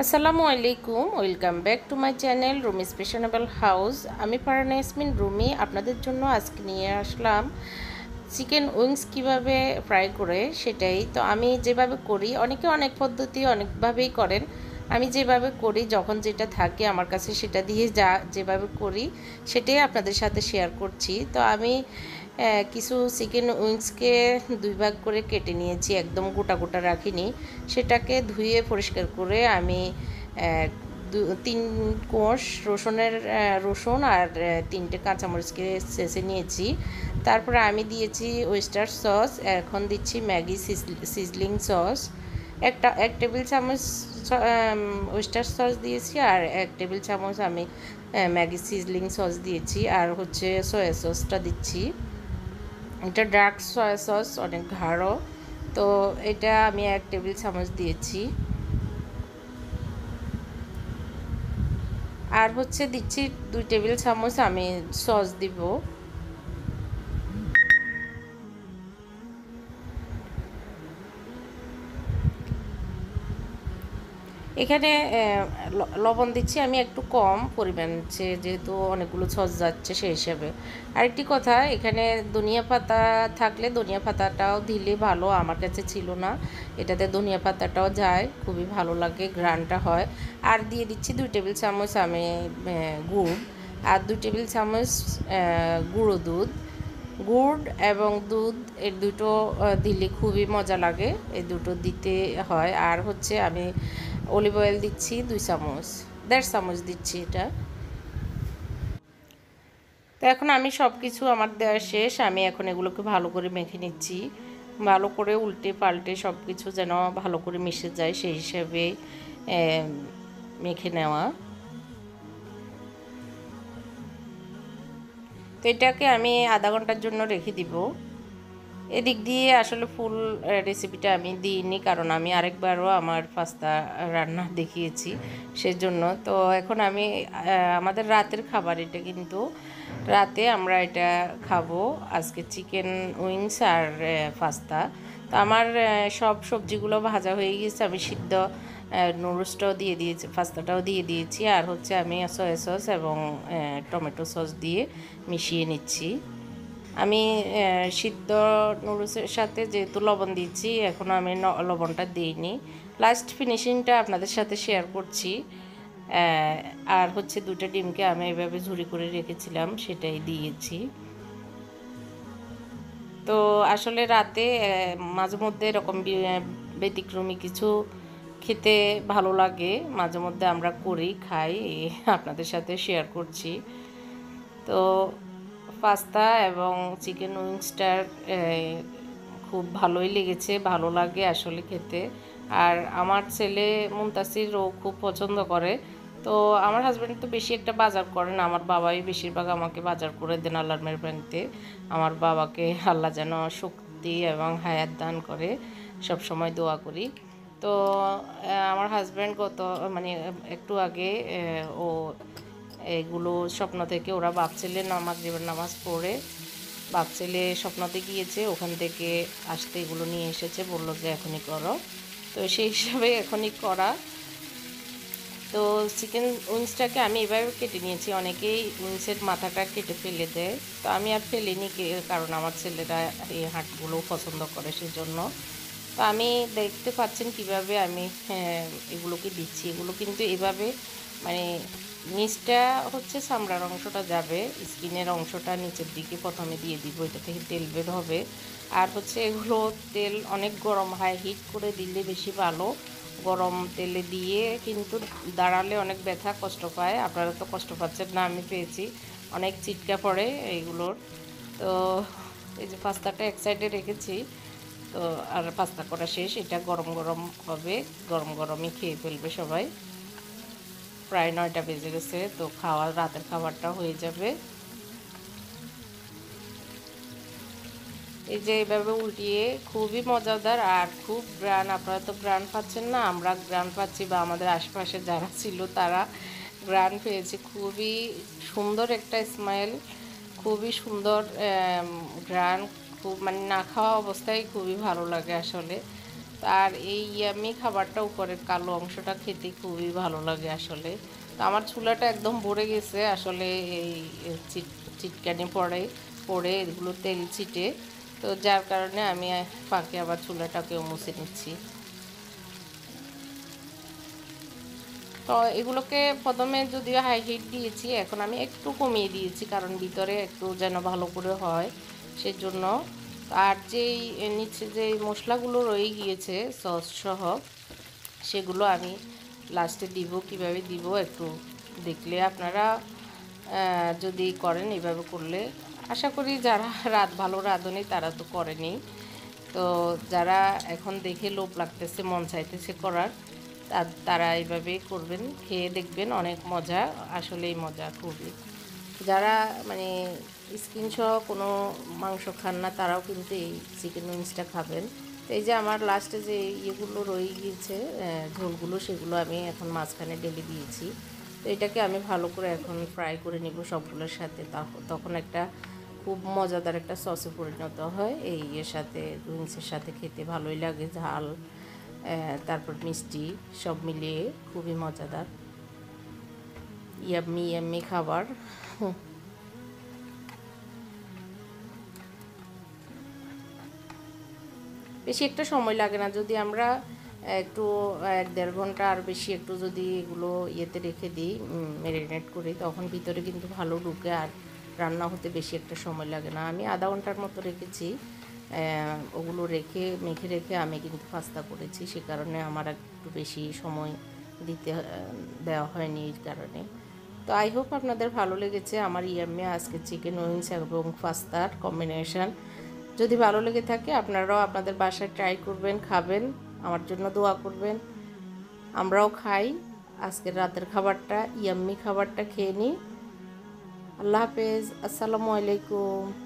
আসসালামু আলাইকুম, welcome back to my channel Rumi স্পেশনেবল house. আমি পারানা ইয়াসমিন, রুমি, আপনাদের জন্য আজকে নিয়ে আসলাম চিকেন উইংস কীভাবে ফ্রাই করে সেটাই। তো আমি যেভাবে করি, অনেকে অনেক পদ্ধতি অনেকভাবেই করেন। আমি যেভাবে করি, যখন যেটা থাকে আমার কাছে সেটা দিয়ে যা যেভাবে করি, সেটাই আপনাদের সাথে শেয়ার করছি। তো আমি কিছু চিকেন উইংসকে দুই ভাগ করে কেটে নিয়েছি, একদম গোটা গোটা রাখিনি। সেটাকে ধুয়ে পরিষ্কার করে আমি তিন কোষ রসুনের রসুন আর তিনটে কাঁচামরিচকে চেঁচে নিয়েছি। তারপরে আমি দিয়েছি ওয়েস্টার সস এখন দিচ্ছি ম্যাগি সিজলিং সস একটা, এক টেবিল চামচ ওয়েস্টার সস দিয়েছি আর এক টেবিল চামচ আমি ম্যাগি সিজলিং সস দিয়েছি। আর হচ্ছে সয়া সসটা দিচ্ছি। এটা ডার্ক সয়া সস, অনেক গাঢ়। তো এটা আমি এক টেবিল চামচ দিয়েছি। আর হচ্ছে দিচ্ছি দুই টেবিল চামচ আমি সস দিব। এখানে লবণ দিচ্ছি, আমি একটু কম পরিমাণ যেহেতু অনেকগুলো ছস যাচ্ছে সেই হিসাবে। আরেকটি কথা, এখানে ধনিয়া পাতা থাকলে ধনিয়া পাতাটাও দিলে ভালো, আমার কাছে ছিল না। এটাতে ধনিয়া পাতাটাও যায়, খুবই ভালো লাগে গ্রানটা হয়। আর দিয়ে দিচ্ছি দুই টেবিল চামচ আমি গুড়। আর দুই টেবিল চামচ গুঁড়ো দুধ। গুড় এবং দুধ, এর দুটো দিলে খুবই মজা লাগে, এই দুটো দিতে হয়। আর হচ্ছে আমি অলিভ অয়েল দিচ্ছি, দুই চামচ, দেড় চামচ দিচ্ছি এটা। তো এখন আমি সব কিছু আমার দেওয়া শেষ, আমি এখন এগুলোকে ভালো করে মেখে নিচ্ছি। ভালো করে উল্টে পাল্টে সব কিছু যেন ভালো করে মিশে যায়, সেই হিসেবে মেখে নেওয়া। তো এটাকে আমি আধা ঘণ্টার জন্য রেখে দিব। এদিক দিয়ে আসলে ফুল রেসিপিটা আমি দিইনি কারণ আমি আরেকবারও আমার পাস্তা রান্না দেখিয়েছি সেজন্য। তো এখন আমি আমাদের রাতের খাবার এটা কিন্তু রাতে আমরা এটা খাব। আজকে চিকেন উইংস আর পাস্তা তো আমার সব সবজিগুলো ভাজা হয়ে গেছে আমি সিদ্ধ নুডলসটাও দিয়ে দিয়েছি পাস্তাটাও দিয়ে দিয়েছি। আর হচ্ছে আমি সয়া সস এবং টমেটো সস দিয়ে মিশিয়ে নিচ্ছি। আমি সিদ্ধ নুডলসের সাথে যেহেতু লবণ দিচ্ছি এখনও আমি লবণটা দিইনি। লাস্ট ফিনিশিংটা আপনাদের সাথে শেয়ার করছি। আর হচ্ছে দুটো ডিমকে আমি এভাবে ঝুড়ি করে রেখেছিলাম, সেটাই দিয়েছি। তো আসলে রাতে মাঝে মধ্যে এরকম ব্যতিক্রমী কিছু খেতে ভালো লাগে, মাঝে মধ্যে আমরা করি, খাই আপনাদের সাথে শেয়ার করছি। তো পাস্তা এবং চিকেন উইংসটার খুব ভালোই লেগেছে, ভালো লাগে আসলে খেতে। আর আমার ছেলে মুমতাসিরও খুব পছন্দ করে। তো আমার হাজব্যান্ড তো বেশি একটা বাজার করে না, আমার বাবাই বেশিরভাগ আমাকে বাজার করে দেন আল্লাহর মেহরবানিতে। আমার বাবাকে আল্লাহ যেন শক্তি এবং হায়াত দান করে সব সময় দোয়া করি। তো আমার হাজব্যান্ড গত মানে একটু আগে ও এগুলো স্বপ্ন থেকে ওরা বাপ ছেলে নামাজ জীবন নামাজ পড়ে। বাপ ছেলে স্বপ্নতে গিয়েছে ওখান থেকে আসতে এগুলো নিয়ে এসেছে বলল যে এখনই করো। তো সেই হিসাবে এখনই করা। তো চিকেন উইংসটাকে আমি এভাবে কেটে নিয়েছি অনেকেই উইংসের মাথাটা কেটে ফেলে দেয়। তো আমি আর ফেলিনি কারণ আমার ছেলেরা এই হাটগুলো পছন্দ করে সেজন্য। তো আমি দেখতে পাচ্ছেন কীভাবে আমি হ্যাঁ, এগুলোকে দিচ্ছি। এগুলো কিন্তু এভাবে মানে নিচটা হচ্ছে চামড়ার অংশটা যাবে, স্কিনের অংশটা নিচের দিকে প্রথমে দিয়ে দিব, এটা থেকে তেল বের হবে। আর হচ্ছে এগুলো তেল অনেক গরম হয় হিট করে দিলে বেশি ভালো। গরম তেলে দিয়ে কিন্তু দাঁড়ালে অনেক ব্যথা, কষ্ট পায়। আপনারা তো কষ্ট পাচ্ছেন না, আমি পেয়েছি। অনেক চিটকা পড়ে এইগুলোর। তো এই যে পাস্তাটা এক সাইডে রেখেছি, তো আর পাস্তা করা শেষ। এটা গরম গরম হবে, গরম গরমই খেয়ে ফেলবে সবাই। প্রায় নয়টা বেজে গেছে, তো খাওয়ার, রাতের খাবারটা হয়ে যাবে। এই যে এইভাবে উল্টিয়ে খুবই মজাদার আর খুব গ্রান, আপনারা তো গ্রান পাচ্ছেন না, আমরা গ্রান পাচ্ছি বা আমাদের আশেপাশে যারা ছিল তারা গ্রান পেয়েছে। খুবই সুন্দর একটা স্মাইল খুবই সুন্দর গ্রান, খুব মানে না খাওয়া অবস্থায় খুবই ভালো লাগে আসলে। আর এই ইয়ামি খাবারটা উপরের কালো অংশটা খেতে খুবই ভালো লাগে আসলে। তো আমার চুলাটা একদম ভরে গেছে, আসলে এই চিট, চিটকানি পড়ে পড়ে এগুলো তেল ছিটে। তো যার কারণে আমি ফাঁকে আবার চুলাটাকেও মুছে নিচ্ছি। তো এগুলোকে প্রথমে যদিও হাই হিট দিয়েছি, এখন আমি একটু কমিয়ে দিয়েছি, কারণ ভিতরে একটু যেন ভালো করে হয়, সেজন্য আর যেই নিচে যে মশলাগুলো রয়ে গিয়েছে সস সহ, সেগুলো আমি লাস্টে দিব, কীভাবে দিব একটু দেখলে আপনারা যদি করেন এভাবে করলে। আশা করি যারা রাত ভালো রাঁধুনি তারা তো করেনি। তো যারা এখন দেখে লোভ লাগতেছে, মন চাইতেছে করার তারা এইভাবেই করবেন, খেয়ে দেখবেন অনেক মজা। আসলেই মজা, খুবই। যারা মানে স্কিন সহ কোনো মাংস খান না, তারাও কিন্তু এই চিকেন উইংসটা খাবেন। তো এই যে আমার লাস্টে যে ইয়েগুলো রয়ে গিয়েছে ঝোলগুলো, সেগুলো আমি এখন মাঝখানে ঢেলে দিয়েছি। তো এটাকে আমি ভালো করে এখন ফ্রাই করে নিব সবগুলোর সাথে। তখন একটা খুব মজাদার একটা সসে পরিণত হয়। এই ইয়ের সাথে উইংসের সাথে খেতে ভালোই লাগে, ঝাল তারপর মিষ্টি, সব মিলিয়ে খুবই মজাদার। ইয়াম্মি ইয়াম্মি খাবার। বেশি একটা সময় লাগে না, যদি আমরা একটু, এক দেড় ঘণ্টা আর বেশি একটু যদি এগুলো ইয়েতে রেখে দিই ম্যারিনেট করি, তখন ভিতরে কিন্তু ভালো ঢুকে আর রান্না হতে বেশি একটা সময় লাগে না। আমি আধা ঘণ্টার মতো রেখেছি। ওগুলো রেখে, মেখে রেখে আমি কিন্তু পাস্তা করেছি। সে কারণে আমার একটু বেশি সময় দিতে দেওয়া হয়নি এই কারণে। তো আই হোপ আপনাদের ভালো লেগেছে আমার ইয়াম্মি আজকে চিকেন উইংস এবং পাস্তার কম্বিনেশান যদি ভালো লেগে থাকে, আপনারাও আপনাদের বাসায় ট্রাই করবেন, খাবেন, আমার জন্য দোয়া করবেন। আমরাও খাই। আজকের রাতের খাবারটা, ইয়াম্মি খাবারটা খেয়ে নিই। আল্লাহ হাফেজ, আসসালামু আলাইকুম।